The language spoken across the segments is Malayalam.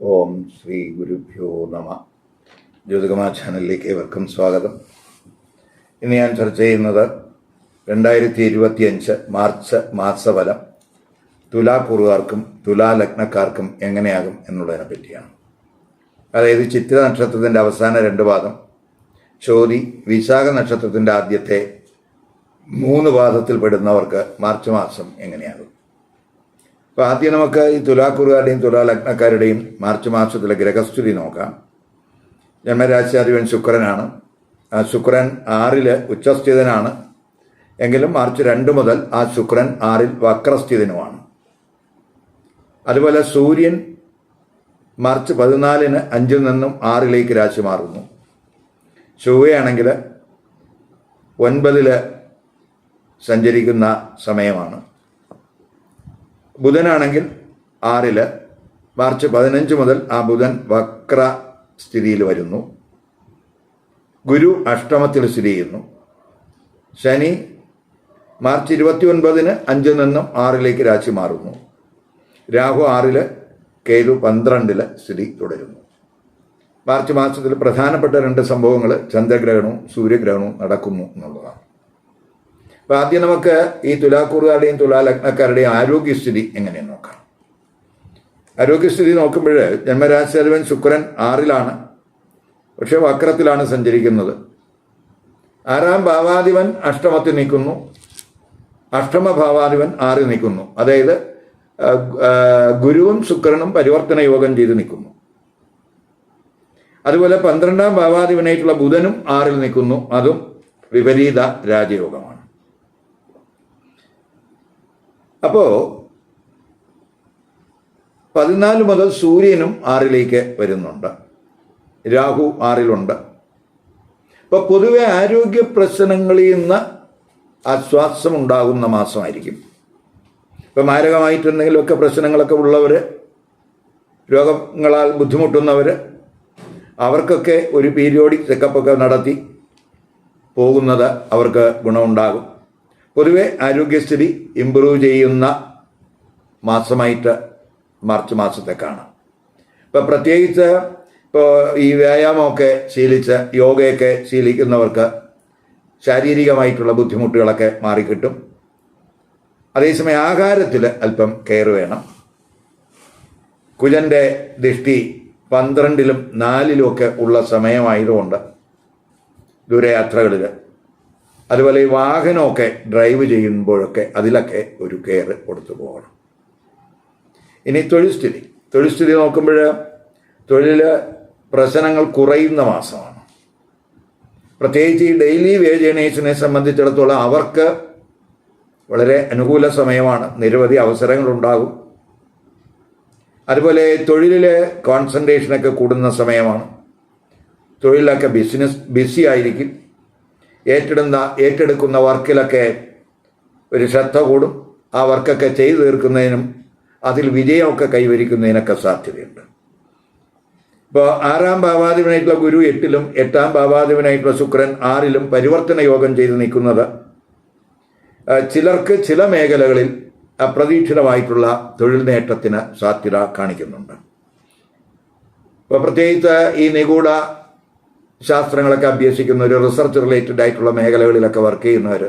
ഓം ശ്രീ ഗുരുഭ്യോ നമ. ജ്യോതികമാ ചാനലിലേക്ക് ഏവർക്കും സ്വാഗതം. ഇന്ന് ഞാൻ ചർച്ച ചെയ്യുന്നത് രണ്ടായിരത്തി ഇരുപത്തിയഞ്ച് മാർച്ച് മാസഫലം തുലാക്കുറുകാർക്കും തുലാലഗ്നക്കാർക്കും എങ്ങനെയാകും എന്നുള്ളതിനെ പറ്റിയാണ്. അതായത് ചിത്ര നക്ഷത്രത്തിന്റെ അവസാന രണ്ട് പാദം ചോതി വിശാഖ നക്ഷത്രത്തിന്റെ ആദ്യത്തെ മൂന്ന് പാദത്തിൽ പെടുന്നവർക്ക് മാർച്ച് മാസം എങ്ങനെയാകും? അപ്പോൾ ആദ്യം നമുക്ക് ഈ തുലാക്കുറുകാരുടെയും തുലാ ലഗ്നക്കാരുടെയും മാർച്ച് മാസത്തിലെ ഗ്രഹസ്ഥിതി നോക്കാം. ജന്മരാശിയാധിപൻ ശുക്രനാണ്. ശുക്രൻ ആറിൽ ഉച്ചസ്ഥിതനാണ്. എങ്കിലും മാർച്ച് രണ്ട് മുതൽ ആ ശുക്രൻ ആറിൽ വക്രസ്ഥിതനുമാണ്. അതുപോലെ സൂര്യൻ മാർച്ച് പതിനാലിന് അഞ്ചിൽ നിന്നും ആറിലേക്ക് രാശി മാറുന്നു. ചൊവ്വയാണെങ്കിൽ ഒൻപതിൽ സഞ്ചരിക്കുന്ന സമയമാണ്. ബുധനാണെങ്കിൽ ആറിൽ മാർച്ച് പതിനഞ്ച് മുതൽ ആ ബുധൻ വക്ര സ്ഥിതിയിൽ വരുന്നു. ഗുരു അഷ്ടമത്തിൽ സ്ഥിതി ചെയ്യുന്നു. ശനി മാർച്ച് ഇരുപത്തി ഒൻപതിന് അഞ്ചിൽ നിന്നും ആറിലേക്ക് രാശി മാറുന്നു. രാഹു ആറിൽ കേതു പന്ത്രണ്ടിൽ സ്ഥിതി തുടരുന്നു. മാർച്ച് മാസത്തിൽ പ്രധാനപ്പെട്ട രണ്ട് സംഭവങ്ങൾ ചന്ദ്രഗ്രഹണവും സൂര്യഗ്രഹണവും നടക്കുന്നു എന്നുള്ളതാണ്. അപ്പോൾ ആദ്യം നമുക്ക് ഈ തുലാക്കൂറുകാരുടെയും തുലാ ലഗ്നക്കാരുടെയും ആരോഗ്യസ്ഥിതി എങ്ങനെയെന്ന് നോക്കാം. ആരോഗ്യസ്ഥിതി നോക്കുമ്പോൾ ജന്മരാശിയധിപൻ ശുക്രൻ ആറിലാണ്. പക്ഷെ വക്രത്തിലാണ് സഞ്ചരിക്കുന്നത്. ആറാം ഭാവാധിപൻ അഷ്ടമത്തിൽ നിൽക്കുന്നു. അഷ്ടമ ഭാവാധിപൻ ആറിൽ നിൽക്കുന്നു. അതായത് ഗുരുവും ശുക്രനും പരിവർത്തന യോഗം ചെയ്ത് നിൽക്കുന്നു. അതുപോലെ പന്ത്രണ്ടാം ഭാവാധിപനായിട്ടുള്ള ബുധനും ആറിൽ നിൽക്കുന്നു. അതും വിപരീത രാജയോഗമാണ്. അപ്പോ പതിനാല് മുതൽ സൂര്യനും ആറിലേക്ക് വരുന്നുണ്ട്. രാഹു ആറിലുണ്ട്. അപ്പോൾ പൊതുവെ ആരോഗ്യ പ്രശ്നങ്ങളിൽ നിന്ന് ആശ്വാസം ഉണ്ടാകുന്ന മാസമായിരിക്കും. ഇപ്പൊ മാരകമായിട്ട് എന്തെങ്കിലുമൊക്കെ പ്രശ്നങ്ങളൊക്കെ ഉള്ളവർ രോഗങ്ങളാൽ ബുദ്ധിമുട്ടുന്നവർ അവർക്കൊക്കെ ഒരു പീരിയോഡിക് ചെക്കപ്പൊക്കെ നടത്തി പോകുന്നത് അവർക്ക് ഗുണമുണ്ടാകും. പൊതുവെ ആരോഗ്യസ്ഥിതി ഇമ്പ്രൂവ് ചെയ്യുന്ന മാസമായിട്ട് മാർച്ച് മാസത്തെ കാണാം. ഇപ്പോൾ പ്രത്യേകിച്ച് ഇപ്പോൾ ഈ വ്യായാമമൊക്കെ ശീലിച്ച് യോഗയൊക്കെ ശീലിക്കുന്നവർക്ക് ശാരീരികമായിട്ടുള്ള ബുദ്ധിമുട്ടുകളൊക്കെ മാറിക്കിട്ടും. അതേസമയം ആഹാരത്തിൽ അല്പം കെയർ വേണം. കുജന്റെ ദൃഷ്ടി പന്ത്രണ്ടിലും നാലിലും ഒക്കെ ഉള്ള സമയമായതുകൊണ്ട് ദൂരയാത്രകളിൽ അതുപോലെ ഈ വാഹനമൊക്കെ ഡ്രൈവ് ചെയ്യുമ്പോഴൊക്കെ അതിലൊക്കെ ഒരു കെയർ കൊടുത്തു പോകണം. ഇനി തൊഴിൽ സ്ഥിതി തൊഴിൽ സ്ഥിതി നോക്കുമ്പോൾ തൊഴിൽ പ്രശ്നങ്ങൾ കുറയുന്ന മാസമാണ്. പ്രത്യേകിച്ച് ഈ ഡെയിലി വേജ് ഏണേഴ്സിനെ സംബന്ധിച്ചിടത്തോളം അവർക്ക് വളരെ അനുകൂല സമയമാണ്. നിരവധി അവസരങ്ങളുണ്ടാകും. അതുപോലെ തൊഴിലിലെ കോൺസെൻട്രേഷനൊക്കെ കൂടുന്ന സമയമാണ്. തൊഴിലൊക്കെ ബിസിനസ് ബിസി ആയിരിക്കും. ഏറ്റെടുന്ന ഏറ്റെടുക്കുന്ന വർക്കിലൊക്കെ ഒരു ശ്രദ്ധ കൂടും. ആ വർക്കൊക്കെ ചെയ്തു തീർക്കുന്നതിനും അതിൽ വിജയമൊക്കെ കൈവരിക്കുന്നതിനൊക്കെ സാധ്യതയുണ്ട്. ഇപ്പോൾ ആറാം ഭാവാധിപനായിട്ടുള്ള ഗുരു എട്ടിലും എട്ടാം ഭാവാധിപനായിട്ടുള്ള ശുക്രൻ ആറിലും പരിവർത്തന യോഗം ചെയ്ത് നിൽക്കുന്നത് ചിലർക്ക് ചില മേഖലകളിൽ അപ്രതീക്ഷിതമായിട്ടുള്ള തൊഴിൽ നേട്ടത്തിന് സാധ്യത കാണിക്കുന്നുണ്ട്. ഇപ്പോൾ പ്രത്യേകിച്ച് ഈ നിഗൂഢ ശാസ്ത്രങ്ങളൊക്കെ അഭ്യസിക്കുന്നവർ റിസർച്ച് റിലേറ്റഡ് ആയിട്ടുള്ള മേഖലകളിലൊക്കെ വർക്ക് ചെയ്യുന്നവർ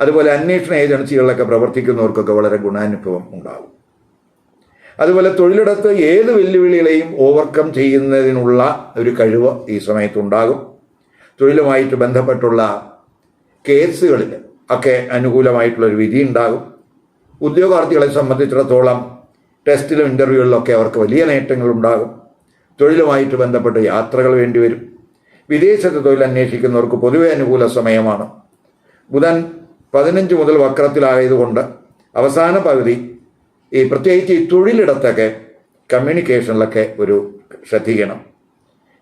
അതുപോലെ അന്വേഷണ ഏജൻസികളിലൊക്കെ പ്രവർത്തിക്കുന്നവർക്കൊക്കെ വളരെ ഗുണാനുഭവം ഉണ്ടാകും അതുപോലെ തൊഴിലിടത്ത് ഏത് വെല്ലുവിളികളെയും ഓവർകം ചെയ്യുന്നതിനുള്ള ഒരു കഴിവ് ഈ സമയത്തുണ്ടാകും. തൊഴിലുമായിട്ട് ബന്ധപ്പെട്ടുള്ള കേസുകളിൽ ഒക്കെ അനുകൂലമായിട്ടുള്ളൊരു വിധി ഉണ്ടാകും. ഉദ്യോഗാർത്ഥികളെ സംബന്ധിച്ചിടത്തോളം ടെസ്റ്റിലും ഇന്റർവ്യൂകളിലൊക്കെ അവർക്ക് വലിയ നേട്ടങ്ങളുണ്ടാകും. തൊഴിലുമായിട്ട് ബന്ധപ്പെട്ട് യാത്രകൾ വേണ്ടിവരും വിദേശത്ത് തൊഴിൽ അന്വേഷിക്കുന്നവർക്ക് പൊതുവെ അനുകൂല സമയമാണ്. ബുധൻ പതിനഞ്ച് മുതൽ വക്രത്തിലായതുകൊണ്ട് അവസാന പകുതി ഈ പ്രത്യേകിച്ച് ഈ തൊഴിലിടത്തൊക്കെ കമ്മ്യൂണിക്കേഷനിലൊക്കെ ഒരു ശ്രദ്ധിക്കണം.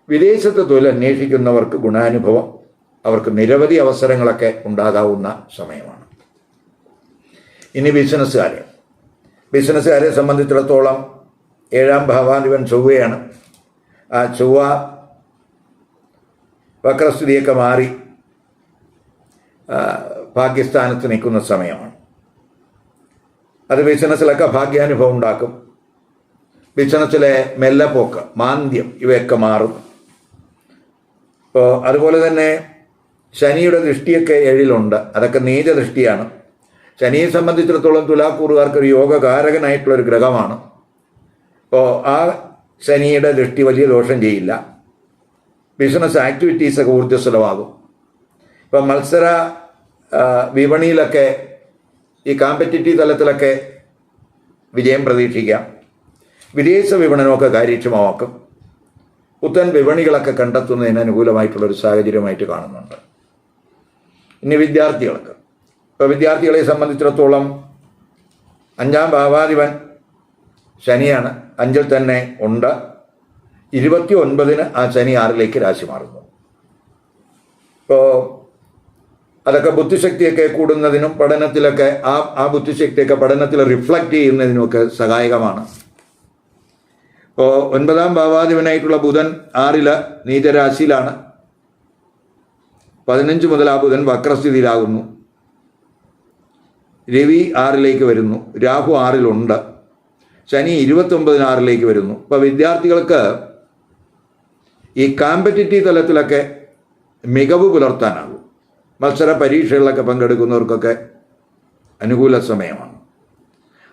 വിദേശത്ത് തൊഴിൽ അന്വേഷിക്കുന്നവർക്ക് ഗുണാനുഭവം അവർക്ക് നിരവധി അവസരങ്ങളൊക്കെ ഉണ്ടാകാവുന്ന സമയമാണ്. ഇനി ബിസിനസ്സുകാരെ. ബിസിനസ്സുകാരെ സംബന്ധിച്ചിടത്തോളം ഏഴാം ഭാവാധിപൻ ചൊവ്വയാണ്. ആ ചൊവ്വ വക്രസ്ഥിതിയൊക്കെ മാറി ആ, ഭാഗ്യസ്ഥാനത്ത് നിൽക്കുന്ന സമയമാണ്. അത് ബിസിനസ്സിലൊക്കെ ഭാഗ്യാനുഭവം ഉണ്ടാക്കും. ബിസിനസ്സിലെ മെല്ലപ്പോക്ക് മാന്ദ്യം ഇവയൊക്കെ മാറും. അപ്പോൾ അതുപോലെ തന്നെ ശനിയുടെ ദൃഷ്ടിയൊക്കെ ഏഴിലുണ്ട്. അതൊക്കെ നീച ദൃഷ്ടിയാണ് ശനിയെ സംബന്ധിച്ചിടത്തോളം തുലാക്കൂറുകാർക്ക് ഒരു യോഗകാരകനായിട്ടുള്ള ഒരു ഗ്രഹമാണ്. അപ്പോൾ ആ ശനിയുടെ ദൃഷ്ടി വലിയ ദോഷം ചെയ്യില്ല. ബിസിനസ് ആക്ടിവിറ്റീസൊക്കെ ഊർജസ്വലമാകും ഇപ്പം മത്സര വിപണിയിലൊക്കെ ഈ കോമ്പറ്റിറ്റീവ് തലത്തിലൊക്കെ വിജയം പ്രതീക്ഷിക്കാം. വിദേശ വിപണനമൊക്കെ കാര്യക്ഷമമാക്കും. പുത്തൻ വിപണികളൊക്കെ കണ്ടെത്തുന്നതിന് അനുകൂലമായിട്ടുള്ളൊരു സാഹചര്യമായിട്ട് കാണുന്നുണ്ട്. ഇനി വിദ്യാർത്ഥികൾക്ക് ഇപ്പോൾ വിദ്യാർത്ഥികളെ സംബന്ധിച്ചിടത്തോളം അഞ്ചാം ഭാവാധിപൻ ശനിയാണ്. അഞ്ചിൽ തന്നെ ഉണ്ട്. ഇരുപത്തി ഒൻപതിന് ആ ശനി ആറിലേക്ക് രാശി മാറുന്നു. ഇപ്പോൾ അതൊക്കെ ബുദ്ധിശക്തിയൊക്കെ കൂടുന്നതിനും പഠനത്തിലൊക്കെ ആ ആ ബുദ്ധിശക്തിയൊക്കെ പഠനത്തിൽ റിഫ്ലക്റ്റ് ചെയ്യുന്നതിനുമൊക്കെ സഹായകമാണ്. ഇപ്പോൾ ഒൻപതാം ഭാവാധിപനായിട്ടുള്ള ബുധൻ ആറിൽ നീചരാശിയിലാണ്. പതിനഞ്ച് മുതൽ ആ ബുധൻ വക്രസ്ഥിതിയിലാകുന്നു. രവി ആറിലേക്ക് വരുന്നു. രാഹു ആറിലുണ്ട്. ശനി ഇരുപത്തൊമ്പതിന് ആറിലേക്ക് വരുന്നു. ഇപ്പോൾ വിദ്യാർത്ഥികൾക്ക് ഈ കോമ്പറ്റിറ്റീവ് തലത്തിലൊക്കെ മികവ് പുലർത്താനാകും. മത്സര പരീക്ഷകളിലൊക്കെ പങ്കെടുക്കുന്നവർക്കൊക്കെ അനുകൂല സമയമാണ്.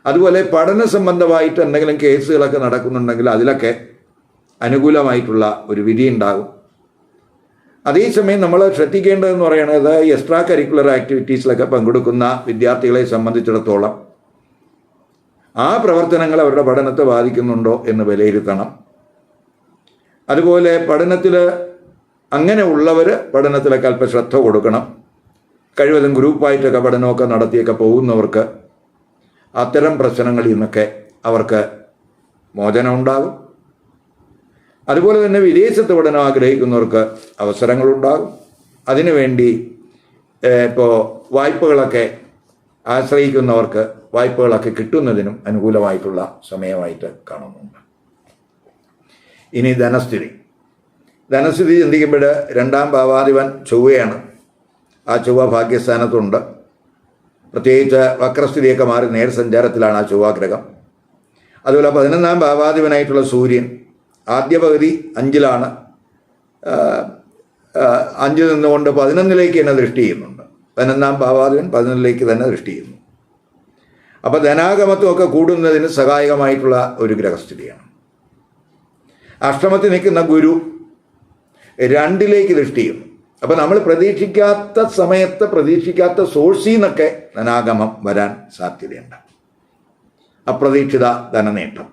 അതുപോലെ പഠന സംബന്ധമായിട്ട് എന്തെങ്കിലും കേസുകളൊക്കെ നടക്കുന്നുണ്ടെങ്കിൽ അതിലൊക്കെ അനുകൂലമായിട്ടുള്ള ഒരു വിധി ഉണ്ടാകും. അതേസമയം നമ്മൾ ശ്രദ്ധിക്കേണ്ടതെന്ന് പറയുന്നത് എക്സ്ട്രാ കരിക്കുലർ ആക്ടിവിറ്റീസിലൊക്കെ പങ്കെടുക്കുന്ന വിദ്യാർത്ഥികളെ സംബന്ധിച്ചിടത്തോളം ആ പ്രവർത്തനങ്ങൾ അവരുടെ പഠനത്തെ ബാധിക്കുന്നുണ്ടോ എന്ന് വിലയിരുത്തണം. അതുപോലെ പഠനത്തിൽ അങ്ങനെ ഉള്ളവർ പഠനത്തിലൊക്കെ അല്പം ശ്രദ്ധ കൊടുക്കണം. കഴിവതും ഗ്രൂപ്പായിട്ടൊക്കെ പഠനമൊക്കെ നടത്തിയൊക്കെ പോകുന്നവർക്ക് അത്തരം പ്രശ്നങ്ങളിൽ നിന്നൊക്കെ അവർക്ക് മോചനം ഉണ്ടാകും. അതുപോലെ തന്നെ വിദേശത്ത് പഠനം ആഗ്രഹിക്കുന്നവർക്ക് അവസരങ്ങളുണ്ടാകും. അതിനുവേണ്ടി ഇപ്പോൾ വായ്പകളൊക്കെ ആശ്രയിക്കുന്നവർക്ക് വായ്പകളൊക്കെ കിട്ടുന്നതിനും അനുകൂലമായിട്ടുള്ള സമയമായിട്ട് കാണുന്നുണ്ട്. ഇനി ധനസ്ഥിതി. ധനസ്ഥിതി ചിന്തിക്കുമ്പോൾ രണ്ടാം ഭാവാധിപൻ ചൊവ്വയാണ്. ആ ചൊവ്വ ഭാഗ്യസ്ഥാനത്തുണ്ട്. പ്രത്യേകിച്ച് വക്രസ്ഥിതിയൊക്കെ മാറി നേർ സഞ്ചാരത്തിലാണ് ആ ചൊവ്വാഗ്രഹം അതുപോലെ പതിനൊന്നാം ഭാവാധിപനായിട്ടുള്ള സൂര്യൻ ആദ്യ പകുതി അഞ്ചിലാണ്. അഞ്ചിൽ നിന്നുകൊണ്ട് പതിനൊന്നിലേക്ക് തന്നെ ദൃഷ്ടി ചെയ്യുന്നുണ്ട്. പതിനൊന്നാം ഭാവാധിപൻ പതിനൊന്നിലേക്ക് തന്നെ ദൃഷ്ടി ചെയ്യുന്നു. അപ്പോൾ ധനാഗമത്വമൊക്കെ കൂടുന്നതിന് സഹായകമായിട്ടുള്ള ഒരു ഗ്രഹസ്ഥിതിയാണ്. അഷ്ടമത്തിൽ നിൽക്കുന്ന ഗുരു രണ്ടിലേക്ക് ദൃഷ്ടി അപ്പം നമ്മൾ പ്രതീക്ഷിക്കാത്ത സമയത്ത് പ്രതീക്ഷിക്കാത്ത സോഴ്സിൽ നിന്നൊക്കെ ധനാഗമം വരാൻ സാധ്യതയുണ്ട്. അപ്രതീക്ഷിത ധനനേട്ടം.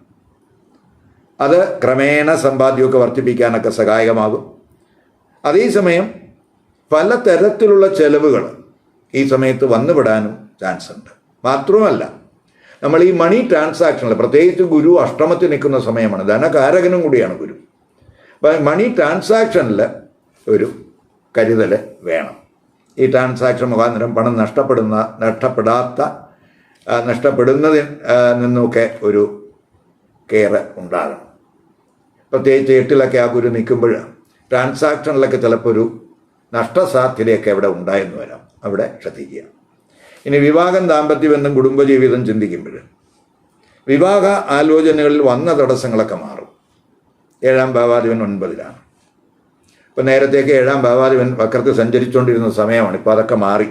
അത് ക്രമേണ സമ്പാദ്യമൊക്കെ വർദ്ധിപ്പിക്കാനൊക്കെ സഹായകമാകും. അതേസമയം പലതരത്തിലുള്ള ചെലവുകൾ ഈ സമയത്ത് വന്നുവിടാനും ചാൻസ് ഉണ്ട് മാത്രവുമല്ല നമ്മൾ ഈ മണി ട്രാൻസാക്ഷനിൽ പ്രത്യേകിച്ച് ഗുരു അഷ്ടമത്തിൽ നിൽക്കുന്ന സമയമാണ്. ധനകാരകനും കൂടിയാണ് ഗുരു. അപ്പം മണി ട്രാൻസാക്ഷനിൽ ഒരു കരുതൽ വേണം. ഈ ട്രാൻസാക്ഷൻ മുഖാന്തരം പണം നഷ്ടപ്പെടുന്ന നഷ്ടപ്പെടാത്ത നഷ്ടപ്പെടുന്നതിൽ നിന്നൊക്കെ ഒരു കെയർ ഉണ്ടാകണം. പ്രത്യേകിച്ച് എട്ടിലൊക്കെ ആ ഗുരു നിൽക്കുമ്പോൾ ട്രാൻസാക്ഷനിലൊക്കെ ചിലപ്പോൾ ഒരു നഷ്ടസാധ്യതയൊക്കെ അവിടെ ഉണ്ടായെന്ന് വരാം. അവിടെ ശ്രദ്ധിക്കുക. ഇനി വിവാഹം ദാമ്പത്യബന്ധം കുടുംബജീവിതം ചിന്തിക്കുമ്പോൾ വിവാഹ ആലോചനകളിൽ വന്ന തടസ്സങ്ങളൊക്കെ മാറും. ഏഴാം ഭാവാധിപൻ ഒൻപതിലാണ്. ഇപ്പം നേരത്തേക്ക് ഏഴാം ഭാവാധിപൻ വക്രത്തിൽ സഞ്ചരിച്ചുകൊണ്ടിരുന്ന സമയമാണ് ഇപ്പോൾ അതൊക്കെ മാറി.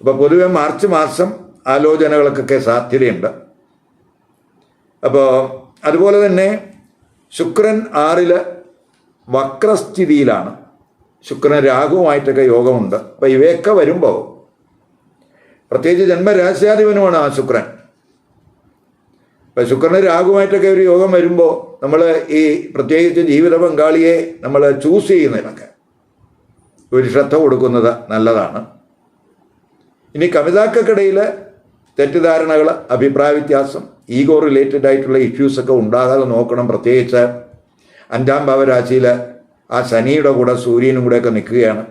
അപ്പോൾ പൊതുവെ മാർച്ച് മാസം ആലോചനകൾക്കൊക്കെ സാധ്യതയുണ്ട്. അപ്പോൾ അതുപോലെ തന്നെ ശുക്രൻ ആറിൽ വക്രസ്ഥിതിയിലാണ്. ശുക്രൻ രാഹുവുമായിട്ടൊക്കെ യോഗമുണ്ട്. അപ്പോൾ ഇവയൊക്കെ വരുമ്പോൾ പ്രത്യേകിച്ച് ജന്മരാശ്യാധിപനുമാണ് ആ ശുക്രൻ. ഇപ്പം ശുക്രന് രാഹുമായിട്ടൊക്കെ ഒരു യോഗം വരുമ്പോൾ നമ്മൾ ഈ പ്രത്യേകിച്ച് ജീവിത പങ്കാളിയെ നമ്മൾ ചൂസ് ചെയ്യുന്നതിനൊക്കെ ഒരു ശ്രദ്ധ കൊടുക്കുന്നത് നല്ലതാണ്. ഇനി കവിതാക്കൾക്കിടയിൽ തെറ്റിദ്ധാരണകൾ അഭിപ്രായ വ്യത്യാസം ഈഗോ റിലേറ്റഡ് ആയിട്ടുള്ള ഇഷ്യൂസൊക്കെ ഉണ്ടാകാതെ നോക്കണം. പ്രത്യേകിച്ച് അഞ്ചാം ഭാവരാശിയിൽ ആ ശനിയുടെ കൂടെ സൂര്യനും കൂടെയൊക്കെ നിൽക്കുകയാണ്.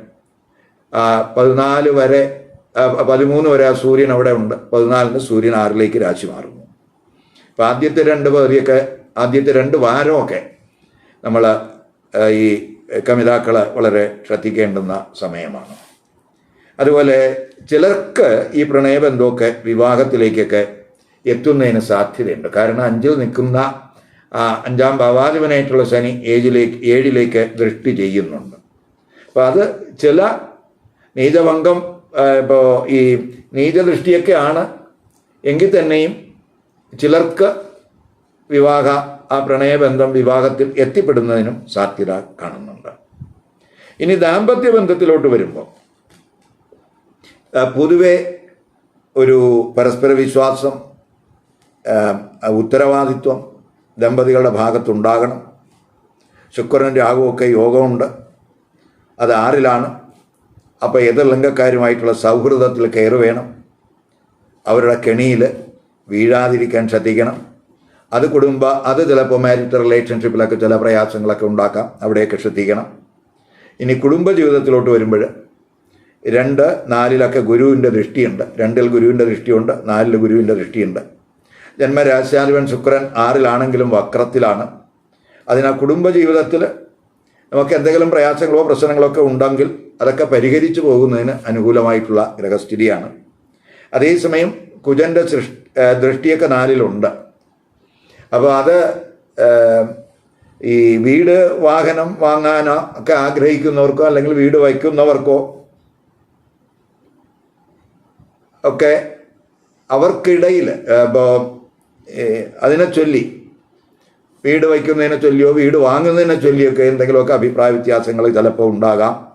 പതിനാല് വരെ പതിമൂന്ന് വരെ ആ സൂര്യൻ അവിടെ ഉണ്ട്. പതിനാലിന് സൂര്യൻ ആറിലേക്ക് രാശി മാറുന്നു. അപ്പം ആദ്യത്തെ രണ്ട് പേരിയൊക്കെ ആദ്യത്തെ രണ്ട് വാരമൊക്കെ നമ്മൾ ഈ കമിതാക്കളെ വളരെ ശ്രദ്ധിക്കേണ്ടുന്ന സമയമാണ്. അതുപോലെ ചിലർക്ക് ഈ പ്രണയബന്ധമൊക്കെ വിവാഹത്തിലേക്കൊക്കെ എത്തുന്നതിന് സാധ്യതയുണ്ട്. കാരണം അഞ്ചിൽ നിൽക്കുന്ന അഞ്ചാം ഭാവാധിപനായിട്ടുള്ള ശനി ഏഴിലേക്ക് ഏഴിലേക്ക് ദൃഷ്ടി ചെയ്യുന്നുണ്ട്. അപ്പം അത് ചില നീചഭംഗം ഇപ്പോൾ ഈ നീചദൃഷ്ടിയൊക്കെയാണ് എങ്കിൽ തന്നെയും ചിലർക്ക് വിവാഹ ആ പ്രണയബന്ധം വിവാഹത്തിൽ എത്തിപ്പെടുന്നതിനും സാധ്യത കാണുന്നുണ്ട്. ഇനി ദാമ്പത്യ ബന്ധത്തിലോട്ട് വരുമ്പോൾ പൊതുവെ ഒരു പരസ്പര വിശ്വാസം ഉത്തരവാദിത്വം ദമ്പതികളുടെ ഭാഗത്തുണ്ടാകണം. ശുക്രനും രാഹുവൊക്കെ യോഗമുണ്ട്. അത് ആറിലാണ് അപ്പോൾ എതിർ ലിംഗക്കാരുമായിട്ടുള്ള സൗഹൃദത്തിൽ കയറി വേണം. അവരുടെ കെണിയിൽ വീഴാതിരിക്കാൻ ശ്രദ്ധിക്കണം. അത് കുടുംബ അത് ചിലപ്പോൾ മാരിറ്റൽ റിലേഷൻഷിപ്പിലൊക്കെ ചില പ്രയാസങ്ങളൊക്കെ ഉണ്ടാക്കാം. അവിടെയൊക്കെ ശ്രദ്ധിക്കണം. ഇനി കുടുംബ ജീവിതത്തിലോട്ട് വരുമ്പോൾ രണ്ട് നാലിലൊക്കെ ഗുരുവിന്റെ ദൃഷ്ടിയുണ്ട്. രണ്ടിൽ ഗുരുവിന്റെ ദൃഷ്ടിയുണ്ട് നാലിൽ ഗുരുവിന്റെ ദൃഷ്ടിയുണ്ട്. ജന്മരാശാധിപൻ ശുക്രൻ ആറിലാണെങ്കിലും വക്രത്തിലാണ്. അതിനാൽ കുടുംബ ജീവിതത്തിൽ നമുക്ക് എന്തെങ്കിലും പ്രയാസങ്ങളോ പ്രശ്നങ്ങളോ ഒക്കെ ഉണ്ടെങ്കിൽ അതൊക്കെ പരിഹരിച്ചു പോകുന്നതിന് അനുകൂലമായിട്ടുള്ള ഗ്രഹസ്ഥിതിയാണ്. അതേസമയം കുജന്റെ സൃഷ്ടി ദൃഷ്ടിയൊക്കെ നാലിലുണ്ട്. അപ്പോൾ അത് ഈ വീട് വാഹനം വാങ്ങാനോ ഒക്കെ ആഗ്രഹിക്കുന്നവർക്കോ അല്ലെങ്കിൽ വീട് വയ്ക്കുന്നവർക്കോ ഒക്കെ അവർക്കിടയിൽ അതിനെ ചൊല്ലി വീട് വയ്ക്കുന്നതിനെ ചൊല്ലിയോ വീട് വാങ്ങുന്നതിനെ ചൊല്ലിയൊക്കെ എന്തെങ്കിലുമൊക്കെ അഭിപ്രായ വ്യത്യാസങ്ങൾ ചിലപ്പോൾ ഉണ്ടാകാം.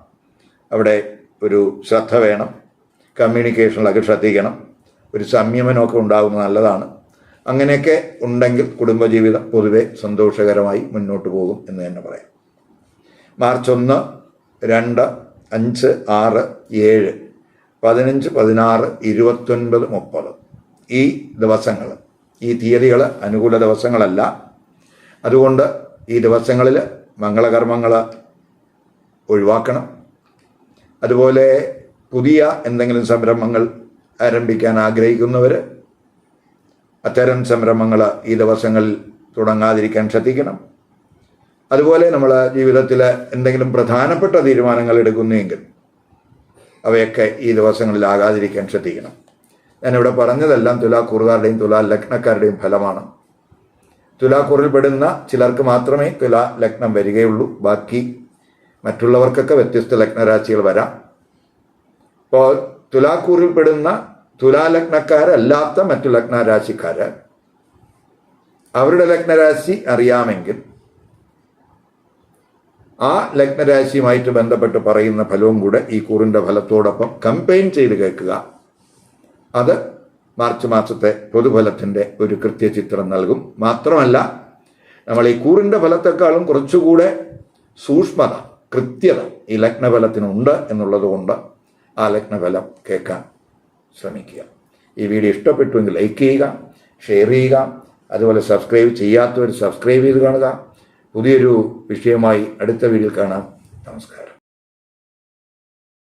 അവിടെ ഒരു ശ്രദ്ധ വേണം. കമ്മ്യൂണിക്കേഷനിലൊക്കെ ശ്രദ്ധിക്കണം. ഒരു സംയമനമൊക്കെ ഉണ്ടാകുന്നത് നല്ലതാണ്. അങ്ങനെയൊക്കെ ഉണ്ടെങ്കിൽ കുടുംബജീവിതം പൊതുവെ സന്തോഷകരമായി മുന്നോട്ട് പോകും എന്ന് തന്നെ പറയാം. മാർച്ച് ഒന്ന് രണ്ട് അഞ്ച് ആറ് ഏഴ് പതിനഞ്ച് പതിനാറ് ഇരുപത്തൊൻപത് മുപ്പത്. ഈ ദിവസങ്ങൾ ഈ തീയതികൾ അനുകൂല ദിവസങ്ങളല്ല. അതുകൊണ്ട് ഈ ദിവസങ്ങളിൽ മംഗളകർമ്മങ്ങൾ ഒഴിവാക്കണം. അതുപോലെ പുതിയ എന്തെങ്കിലും സംരംഭങ്ങൾ ആരംഭിക്കാൻ ആഗ്രഹിക്കുന്നവർ അത്തരം സംരംഭങ്ങൾ ഈ ദിവസങ്ങളിൽ തുടങ്ങാതിരിക്കാൻ ശ്രദ്ധിക്കണം. അതുപോലെ നമ്മൾ ജീവിതത്തിൽ എന്തെങ്കിലും പ്രധാനപ്പെട്ട തീരുമാനങ്ങൾ എടുക്കുന്നുവെങ്കിൽ അവയൊക്കെ ഈ ദിവസങ്ങളിലാകാതിരിക്കാൻ ശ്രദ്ധിക്കണം. ഞാനിവിടെ പറഞ്ഞതെല്ലാം തുലാക്കൂറുകാരുടെയും തുലാ ലഗ്നക്കാരുടെയും ഫലമാണ്. തുലാക്കൂറിൽപ്പെടുന്ന ചിലർക്ക് മാത്രമേ തുലാ ലഗ്നം വരികയുള്ളൂ. ബാക്കി മറ്റുള്ളവർക്കൊക്കെ വ്യത്യസ്ത ലഗ്നരാശികൾ വരാം. ഇപ്പോൾ തുലാക്കൂറിൽപ്പെടുന്ന തുലാലഗ്നക്കാരല്ലാത്ത മറ്റു ലഗ്നരാശിക്കാര് അവരുടെ ലഗ്നരാശി അറിയാമെങ്കിൽ ആ ലഗ്നരാശിയുമായിട്ട് ബന്ധപ്പെട്ട് പറയുന്ന ഫലവും കൂടെ ഈ കൂറിന്റെ ഫലത്തോടൊപ്പം കമ്പൈൻ ചെയ്ത് കേൾക്കുക. അത് മാർച്ച് മാസത്തെ പൊതുഫലത്തിന്റെ ഒരു കൃത്യചിത്രം നൽകും. മാത്രമല്ല നമ്മൾ ഈ കൂറിന്റെ ഫലത്തെക്കാളും കുറച്ചുകൂടെ സൂക്ഷ്മത കൃത്യത ഈ ലഗ്നഫലത്തിനുണ്ട് എന്നുള്ളത് കൊണ്ട് ആ ലഗ്നഫലം കേൾക്കാൻ ശ്രമിക്കുക. ഈ വീഡിയോ ഇഷ്ടപ്പെട്ടുവെങ്കിൽ ലൈക്ക് ചെയ്യുക ഷെയർ ചെയ്യുക അതുപോലെ സബ്സ്ക്രൈബ് ചെയ്യാത്തവർ സബ്സ്ക്രൈബ് ചെയ്ത് കാണുക. പുതിയൊരു വിഷയമായി അടുത്ത വീഡിയോയിൽ കാണാം. നമസ്കാരം.